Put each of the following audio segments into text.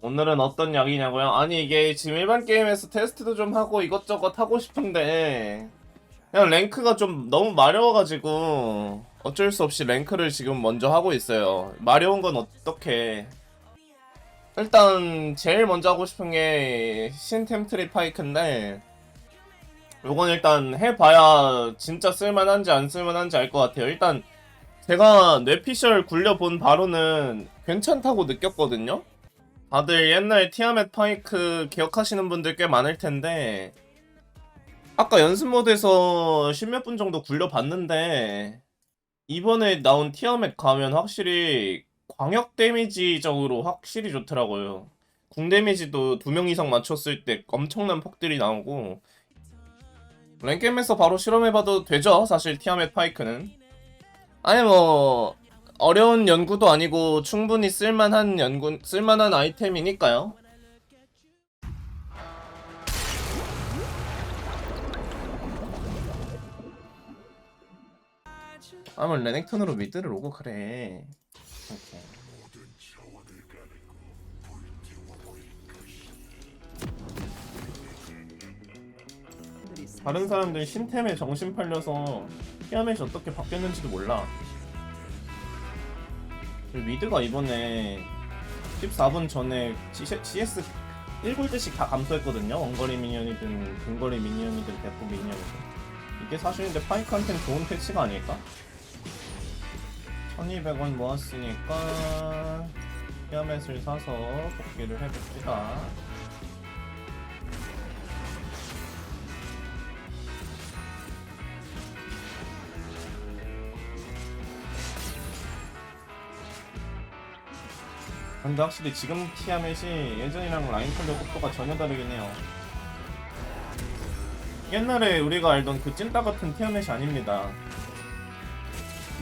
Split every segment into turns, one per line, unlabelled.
오늘은 어떤 약이냐고요? 아니 이게 지금 일반 게임에서 테스트도 좀 하고 이것저것 하고 싶은데 그냥 랭크가 좀 너무 마려워가지고 어쩔 수 없이 랭크를 지금 먼저 하고 있어요. 마려운 건 어떻게? 일단 제일 먼저 하고 싶은 게 신템트리 파이크인데 요건 일단 해봐야 진짜 쓸만한지 안 쓸만한지 알 것 같아요. 일단 제가 뇌피셜 굴려본 바로는 괜찮다고 느꼈거든요. 다들 옛날 티아멧 파이크 기억하시는 분들 꽤 많을 텐데 아까 연습 모드에서 십몇 분 정도 굴려봤는데 이번에 나온 티아멧 가면 확실히 광역 데미지적으로 확실히 좋더라고요. 궁 데미지도 두 명 이상 맞췄을 때 엄청난 폭들이 나오고 랭겜에서 바로 실험해봐도 되죠 사실 티아멧 파이크는 아니 뭐 어려운 연구도 아니고 충분히 쓸만한 연구 쓸만한 아이템이니까요. 아뭐 레넥톤으로 미드를 오고 그래. 다른 사람들 신템에 정신 팔려서 티아멧이 어떻게 바뀌었는지도 몰라. 그 미드가 이번에 14분 전에 CS 1골드씩 다 감소했거든요. 원거리 미니언이든 근거리 미니언이든 대포 미니언이든. 이게 사실인데 파이크한테는 좋은 패치가 아닐까? 1200원 모았으니까 히아멧을 사서 복귀를 해봅시다. 근데 확실히 지금 티아멧이 예전이랑 라인 컬러 속도가 전혀 다르긴 해요. 옛날에 우리가 알던 그 찐따 같은 티아멧이 아닙니다.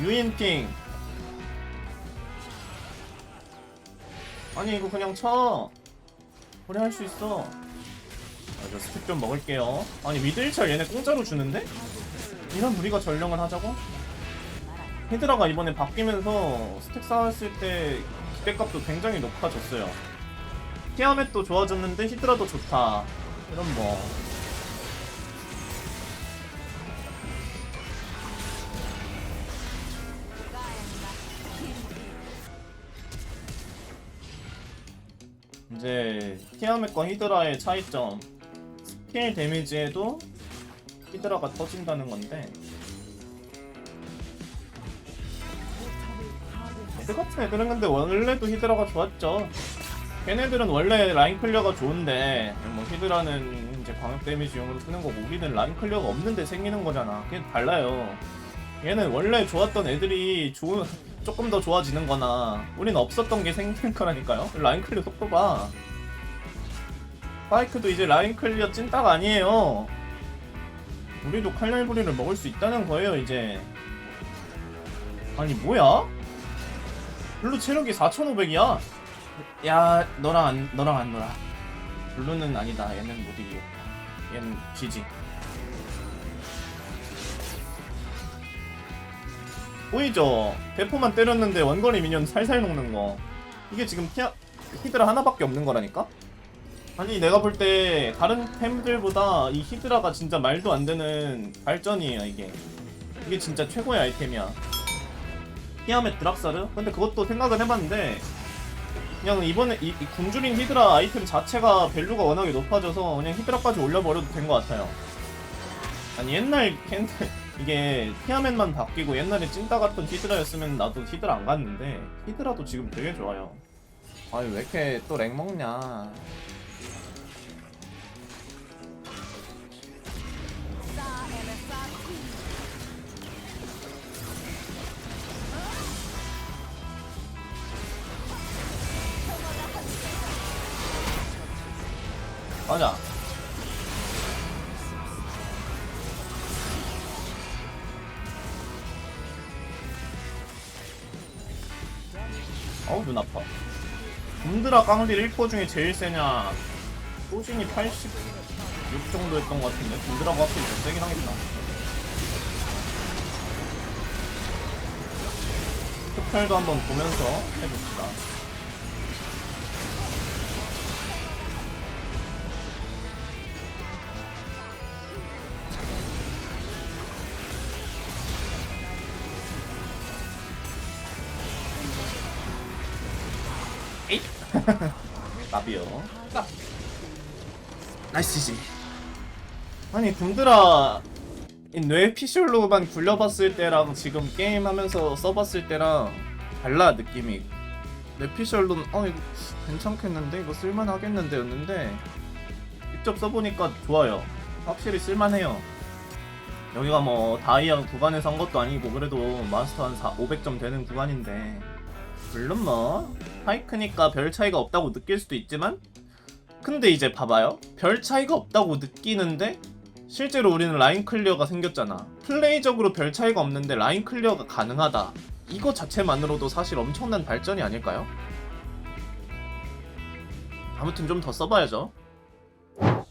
유인핑. 아니 이거 그냥 쳐. 그래 할수 있어. 아, 저 스택 좀 먹을게요. 아니 미드 1철 얘네 공짜로 주는데? 이런 우리가 전령을 하자고? 히드라가 이번에 바뀌면서 스택 쌓았을 때 기대값도 굉장히 높아졌어요. 티아멧도 좋아졌는데 히드라도 좋다. 이런 뭐. 이제 티아멧과 히드라의 차이점. 스킬 데미지에도 히드라가 터진다는 건데 애들 같은 애들은 근데 원래도 히드라가 좋았죠. 걔네들은 원래 라인 클리어가 좋은데 뭐 히드라는 이제 광역 데미지용으로 쓰는 거고 우리는 라인 클리어가 없는데 생기는 거잖아. 그게 달라요. 얘는 원래 좋았던 애들이 좋은 조금 더 좋아지는 거나 우린 없었던 게 생기는 거라니까요. 라인 클리어 속도 봐. 파이크도 이제 라인 클리어 찐따가 아니에요. 우리도 칼날부리를 먹을 수 있다는 거예요, 이제. 아니, 뭐야? 블루 체력이 4,500이야. 야, 너랑 안, 너랑 안 놀아. 블루는 아니다. 얘는 못 이기겠다. 얘는 지지. 보이죠? 대포만 때렸는데 원거리 미니언 살살 녹는 거. 이게 지금 피아, 히드라 하나밖에 없는 거라니까? 아니 내가 볼 때 다른 템들보다 이 히드라가 진짜 말도 안 되는 발전이에요 이게. 이게 진짜 최고의 아이템이야. 히아멧 드락사르? 근데 그것도 생각을 해봤는데 그냥 이번에 이, 이 굶주린 히드라 아이템 자체가 밸류가 워낙에 높아져서 그냥 히드라까지 올려버려도 된 것 같아요. 아니 옛날 캔 이게 히아멧만 바뀌고 옛날에 찐따 같던 히드라였으면 나도 히드라 안 갔는데 히드라도 지금 되게 좋아요. 아니 왜 이렇게 또렉 먹냐 맞아. 어우 눈 아파. 곰드라 깡딜 1포 중에 제일 세냐? 소진이 86 정도였던 것 같은데? 곰드라가 확실히 더 세긴 하겠다. 흡혈도 한번 보면서 해봅시다 에잇. 나비요. 나이스지. 아니 군드라 뇌 피셜로만 굴려봤을 때랑 지금 게임하면서 써봤을 때랑 달라 느낌이. 뇌 피셜로는 어 이거 괜찮겠는데? 이거 쓸만하겠는데? 였는데 직접 써보니까 좋아요. 확실히 쓸만해요. 여기가 뭐 다이아 구간에서 한 것도 아니고 그래도 마스터 한 4, 500점 되는 구간인데 물론 뭐 파이크니까 별 차이가 없다고 느낄 수도 있지만 근데 이제 봐봐요. 별 차이가 없다고 느끼는데 실제로 우리는 라인 클리어가 생겼잖아. 플레이적으로 별 차이가 없는데 라인 클리어가 가능하다. 이거 자체만으로도 사실 엄청난 발전이 아닐까요? 아무튼 좀 더 써봐야죠.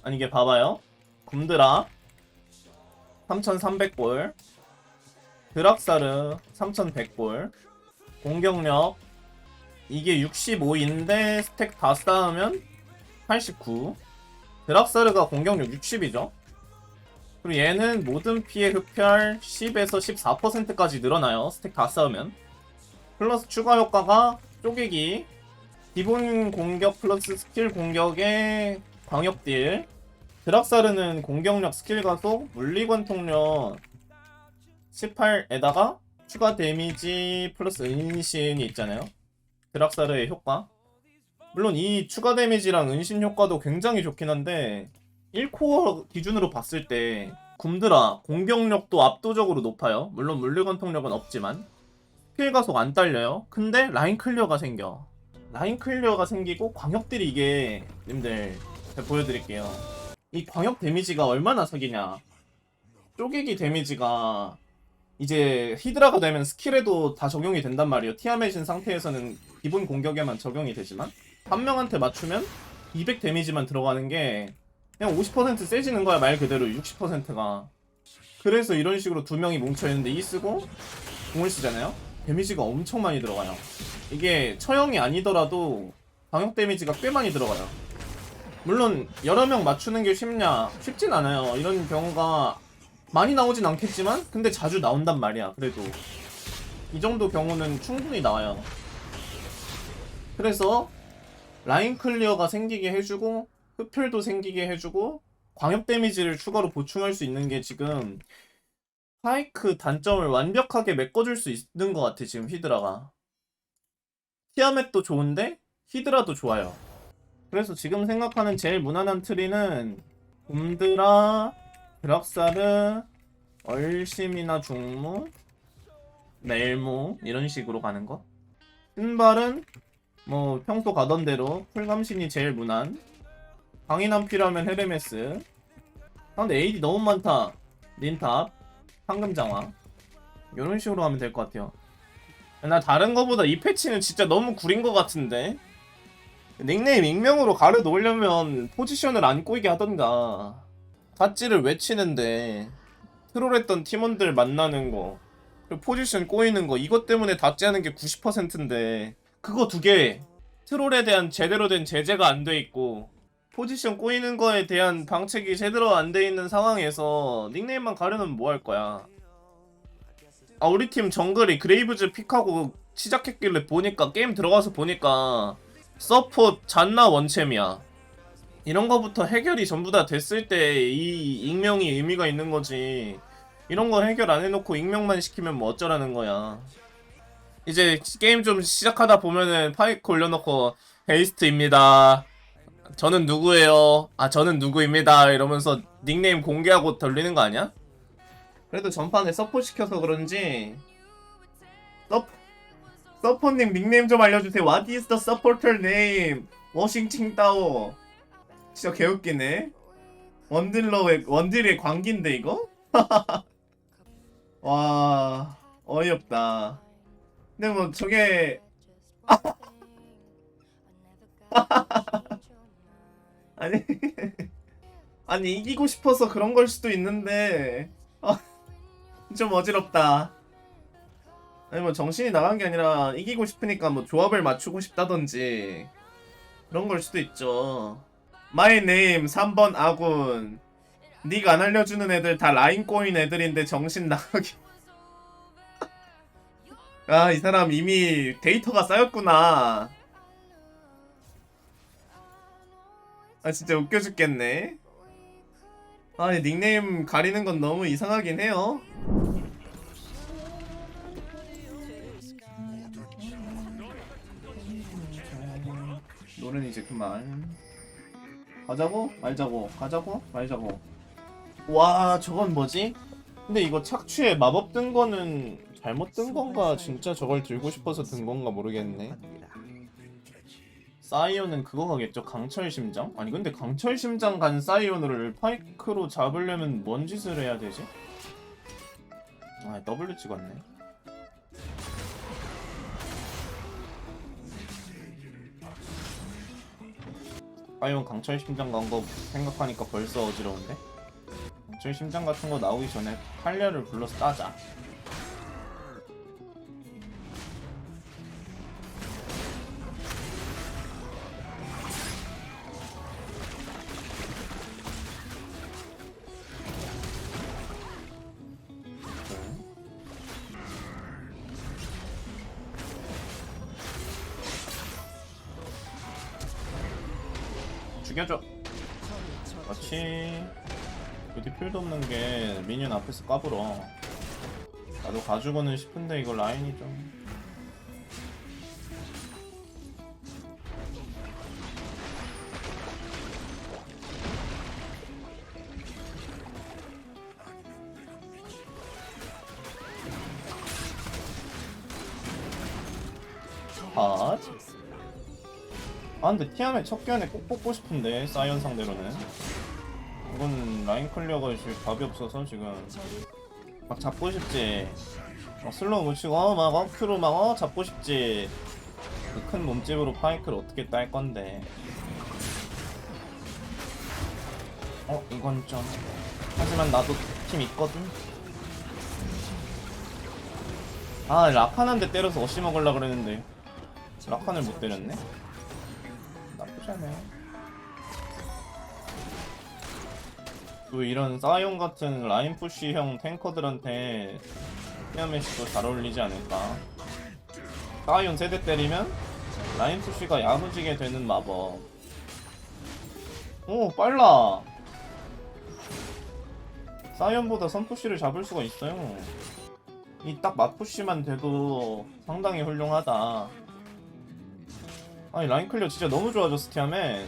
아니 이게 봐봐요. 곰드라 3300골 드락사르 3100골 공격력 이게 65인데 스택 다 쌓으면 89 드락사르가 공격력 60이죠. 그리고 얘는 모든 피해 흡혈 10에서 14%까지 늘어나요. 스택 다 쌓으면. 플러스 추가 효과가 쪼개기. 기본 공격 플러스 스킬 공격의 광역 딜. 드락사르는 공격력 스킬 가속 물리관통력 18에다가 추가 데미지 플러스 은신이 있잖아요 드락사르의 효과? 물론 이 추가 데미지랑 은신 효과도 굉장히 좋긴 한데 1코어 기준으로 봤을 때 굼드라 공격력도 압도적으로 높아요. 물론 물리관통력은 없지만 스킬 가속 안 딸려요. 근데 라인 클리어가 생겨. 라인 클리어가 생기고 광역들이 이게 님들 제가 보여드릴게요. 이 광역 데미지가 얼마나 사기냐. 쪼개기 데미지가 이제 히드라가 되면 스킬에도 다 적용이 된단 말이에요. 티아멧인 상태에서는 기본 공격에만 적용이 되지만 한 명한테 맞추면 200 데미지만 들어가는 게 그냥 50% 세지는 거야 말 그대로 60%가. 그래서 이런 식으로 두 명이 뭉쳐있는데 E 쓰고 공을 쓰잖아요. 데미지가 엄청 많이 들어가요. 이게 처형이 아니더라도 광역 데미지가 꽤 많이 들어가요. 물론 여러 명 맞추는 게 쉽냐 쉽진 않아요. 이런 경우가 많이 나오진 않겠지만 근데 자주 나온단 말이야 그래도. 이 정도 경우는 충분히 나와요. 그래서 라인 클리어가 생기게 해주고 흡혈도 생기게 해주고 광역 데미지를 추가로 보충할 수 있는 게 지금 파이크 단점을 완벽하게 메꿔줄 수 있는 것 같아 지금 히드라가. 티아멧도 좋은데 히드라도 좋아요. 그래서 지금 생각하는 제일 무난한 트리는 곰드라 드락사르 얼심이나 중무 멜모 이런 식으로 가는 거? 신발은 뭐 평소 가던 대로 풀감신이 제일 무난. 강인한 필요하면 헤르메스. 아 근데 AD 너무 많다. 닌탑 황금장화. 이런 식으로 하면 될 것 같아요. 나 다른 거보다 이 패치는 진짜 너무 구린 것 같은데? 닉네임 익명으로 가려 놓으려면 포지션을 안 꼬이게 하던가 닷지를 외치는데 트롤했던 팀원들 만나는 거 그리고 포지션 꼬이는 거 이것 때문에 닷지 하는 게 90%인데 그거 두 개 트롤에 대한 제대로 된 제재가 안 돼 있고 포지션 꼬이는 거에 대한 방책이 제대로 안 돼 있는 상황에서 닉네임만 가려면 뭐 할 거야? 아 우리 팀 정글이 그레이브즈 픽하고 시작했길래 보니까 게임 들어가서 보니까 서포 잔나 원챔이야 이런 거부터 해결이 전부 다 됐을 때 이 익명이 의미가 있는 거지. 이런 거 해결 안 해놓고 익명만 시키면 뭐 어쩌라는 거야. 이제 게임 좀 시작하다 보면은 파이크 올려놓고 헤이스트입니다. 저는 누구예요? 아 저는 누구입니다. 이러면서 닉네임 공개하고 돌리는 거 아니야? 그래도 전판에 서포 시켜서 그런지. 서 서포님 닉네임 좀 알려주세요. What is the supporter name? 워싱칭 따오 진짜 개웃기네. 원딜러의 원딜의 광기인데 이거? 와 어이없다. 근데 뭐 저게 아니 아니 이기고 싶어서 그런 걸 수도 있는데 아, 좀 어지럽다. 아니 뭐 정신이 나간 게 아니라 이기고 싶으니까 뭐 조합을 맞추고 싶다든지 그런 걸 수도 있죠 마이 네임 3번 아군 닉 안 알려주는 애들 다 라인 꼬인 애들인데 정신 나가게 아 이 사람 이미 데이터가 쌓였구나 아 진짜 웃겨 죽겠네. 아니 닉네임 가리는 건 너무 이상하긴 해요. 노래는 이제 그만. 가자고 말자고 가자고 말자고. 와 저건 뭐지? 근데 이거 착취에 마법 뜬 거는 잘못 뜬 건가 진짜 저걸 들고 싶어서 든 건가 모르겠네. 사이온은 그거 가겠죠? 강철 심장? 아니 근데 강철 심장 간 사이온을 파이크로 잡으려면 뭔 짓을 해야 되지? 아 W 찍었네. 사이온 강철 심장 간 거 생각하니까 벌써 어지러운데? 강철 심장 같은 거 나오기 전에 팔려를 불러서 따자. 그렇지. 어디 필요도 없는 게 미니언 앞에서 까불어. 나도 가지고는 싶은데 이거 라인이 좀. 근데 티아메 첫 견에 꼭 뽑고 싶은데 사이언 상대로는. 이건 라인 클리어가 지금 답이 없어서 지금 막 잡고 싶지. 막 슬로우 묻히고 어, 막 어큐로 막 어, 잡고 싶지. 그큰 몸집으로 파이크를 어떻게 딸 건데. 어 이건 좀. 하지만 나도 팀 있거든. 아 라칸 한대 때려서 어시 먹으려 그랬는데. 라칸을 못 때렸네 않아요. 또 이런 사이온 같은 라인 푸시형 탱커들한테 티아메시도 잘 어울리지 않을까. 사이온 세대 때리면 라인 푸시가 야무지게 되는 마법. 오 빨라. 사이온보다 선푸시를 잡을 수가 있어요. 이 딱 맞푸시만 돼도 상당히 훌륭하다. 아니 라인 클리어 진짜 너무 좋아졌어 티아메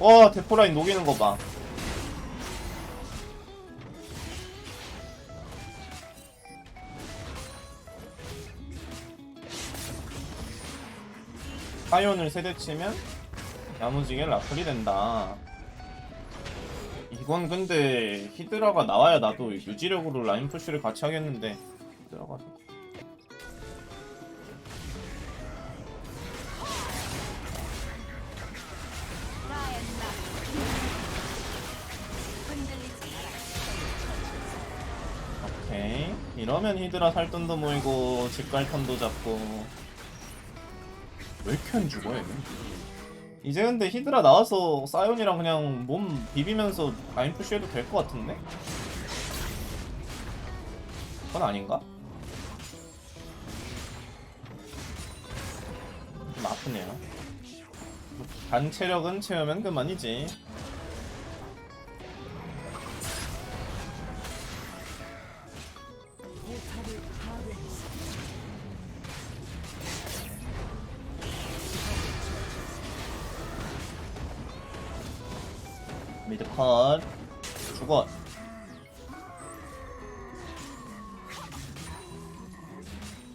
와 대포 라인 녹이는 거봐. 사이온을 세대치면 야무지게 라플이 된다. 이건 근데 히드라가 나와야 나도 유지력으로 라인 푸시를 같이 하겠는데. 히드라가 이 이러면 히드라 살 돈도 모이고 집갈 턴도 잡고 왜 이렇게 안 죽어 얘는 이제 근데 히드라 나와서 사이온이랑 그냥 몸 비비면서 라인 푸시해도 될 것 같은데? 그건 아닌가? 좀 아프네요 단체력은 채우면 그만이지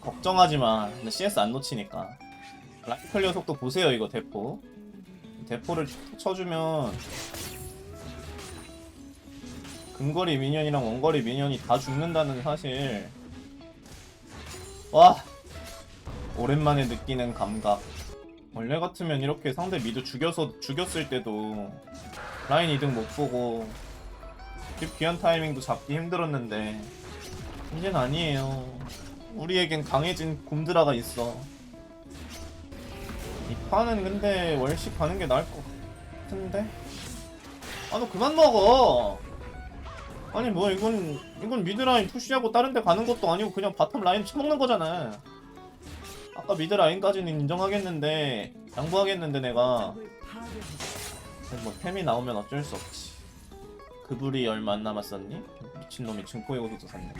걱정하지 마. 나 CS 안 놓치니까. 라인 클리어 속도 보세요, 이거 대포. 대포를 쳐주면 근거리 미니언이랑 원거리 미니언이 다 죽는다는 사실. 와 오랜만에 느끼는 감각. 원래 같으면 이렇게 상대 미드 죽여서 죽였을 때도 라인 이득 못 보고 딥 귀한 타이밍도 잡기 힘들었는데 이젠 아니에요. 우리에겐 강해진 곰드라가 있어. 이 판은 근데 월식 가는 게 나을 것 같은데? 아 너 그만 먹어. 아니 뭐 이건 이건 미드라인 푸시하고 다른 데 가는 것도 아니고 그냥 바텀 라인 쳐먹는 거잖아. 아까 미드 라인까지는 인정하겠는데 양보하겠는데 내가 뭐 템이 나오면 어쩔 수 없지 그불이 얼마 안 남았었니? 미친놈이 옷도 샀네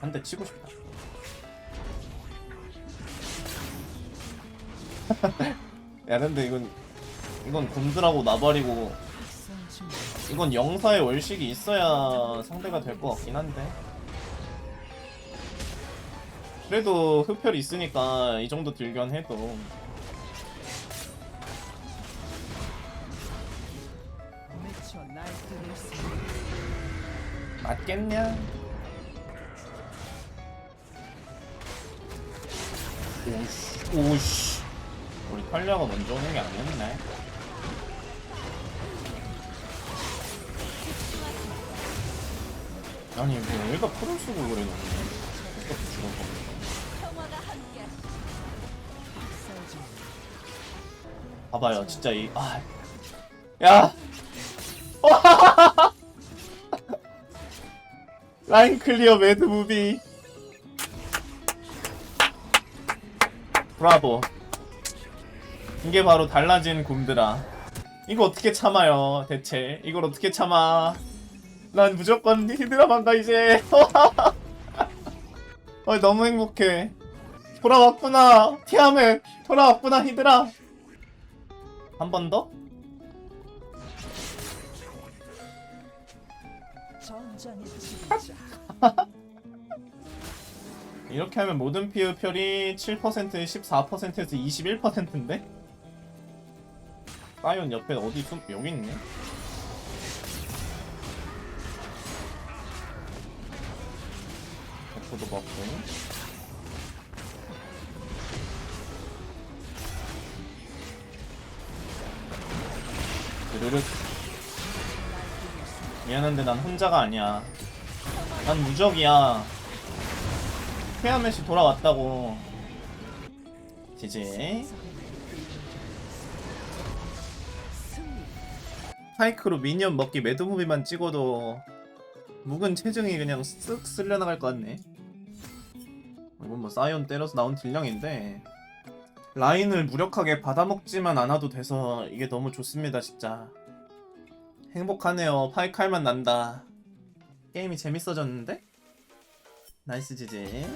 한 대 치고 싶다 야 근데 이건 이건 곰들하고 나발이고 이건 영사의 월식이 있어야 상대가 될 것 같긴 한데. 그래도 흡혈이 있으니까 이 정도 딜견 해도.
미쳐 날뛰겠어
맞겠냐? 오씨 오씨 우리 탈려가 먼저 오는 게 아니었네 아니 뭐 얘가 풀을 쓰고 그래 너무 똑같이 죽은 거 봐봐요 진짜 이 아. 야! 라인 클리어 매드 무비 브라보 이게 바로 달라진 곰들아. 이거 어떻게 참아요 대체? 이걸 어떻게 참아? 난 무조건 히드라만 가 이제. 어, 너무 행복해. 돌아왔구나 티아멧 돌아왔구나 히드라. 한 번 더? 이렇게 하면 모든 피흡 혈이 7%, 14%에서 21%인데? 사이온 옆에 어디 숨 여기 있네. 버프도 먹고. 드르륵. 미안한데 난 혼자가 아니야. 난 무적이야. 페어맨이 돌아왔다고. 지지. 파이크로 미니언 먹기 매드무비만 찍어도 묵은 체중이 그냥 쓱 쓸려나갈 것 같네. 이건 뭐 사이온 때려서 나온 딜량인데 라인을 무력하게 받아먹지만 않아도 돼서 이게 너무 좋습니다 진짜. 행복하네요. 파이칼만 난다. 게임이 재밌어졌는데? 나이스 지지.